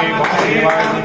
وحبيب وحبيب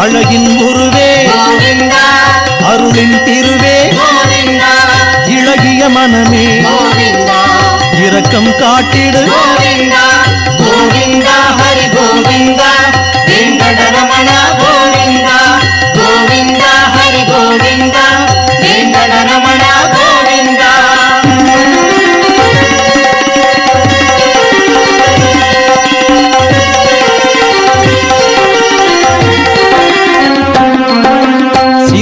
அழகின் உருவே அருளின் திருவே. இழகிய மனமே. இரக்கம் காட்டிடு. கோவிந்தா ஹரி கோவிந்தா.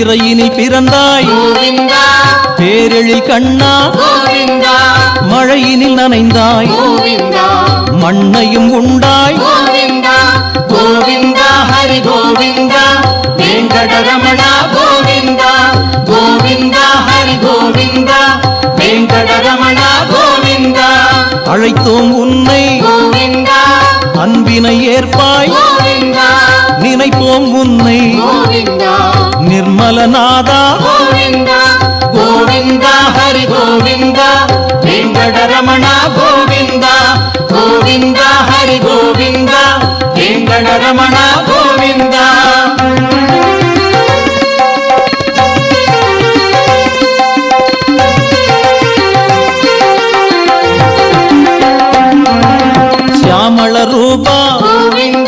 சிறையினில் பிறந்தாய். பேரெழில் கண்ணா. மழையினில் நனைந்தாய். மண்ணையும் உண்டாய். கோவிந்தா. ஹரி கோவிந்தா. வெங்கடரமணா கோவிந்தா. கோவிந்தா. ஹரி கோவிந்தா. வெங்கடரமணா கோவிந்தா. அழைத்தோம் உன்னை. அன்பினை ஏற்பாய். கோவிந்தா. நினைப்போம் உன்னை நிர்மலநாதா கோவிந்தா ஹரி கோவிந்தா வெங்கடரமணா கோவிந்தா கோவிந்தா ஹரி கோவிந்தா வெங்கடரமணா கோவிந்தா శ్యామళ రూపా గోవింద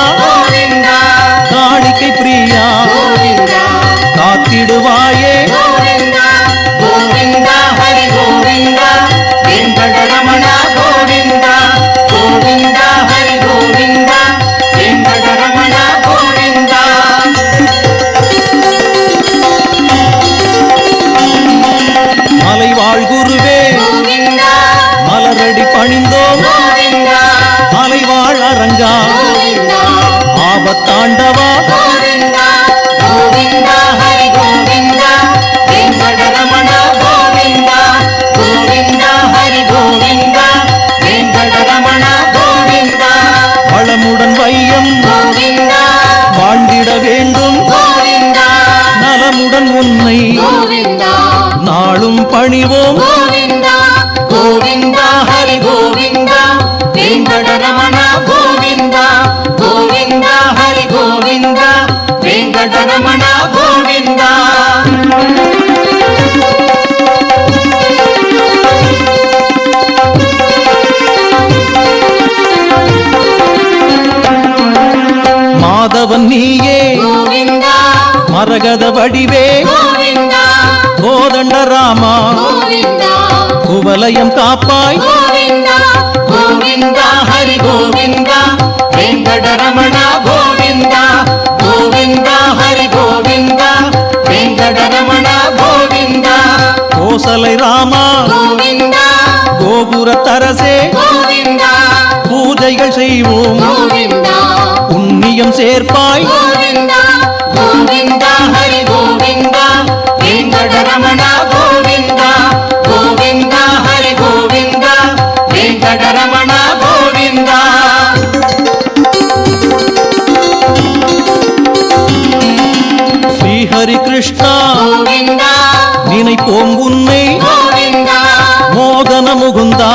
அலைவாள் அரங்கா? ஆபத்தாண்டவா? வளமுடன் வையம் வாழ்ந்திட வேண்டும். நலமுடன் உன்னை நாளும் பணிவோம். வடிவே. கோதண்ட ராமா. குவலயம் காப்பாய். கோவிந்தா. ஹரி கோவிந்தா. வெங்கட ரமணா கோவிந்தா. கோவிந்தா. ஹரி கோவிந்தா. வெங்கட ரமணா கோவிந்தா. கோசலை ராமா. கோவிந்தா. கோபுர தரசே. கோவிந்தா. பூஜைகள் செய்வோம். கோவிந்தா. புண்ணியம் சேர்ப்பாய். கோவிந்தா. கோவிந்தா. ஹரி கிருஷ்ணா நினைப்போம் உன்னை. மோதன முகுந்தா.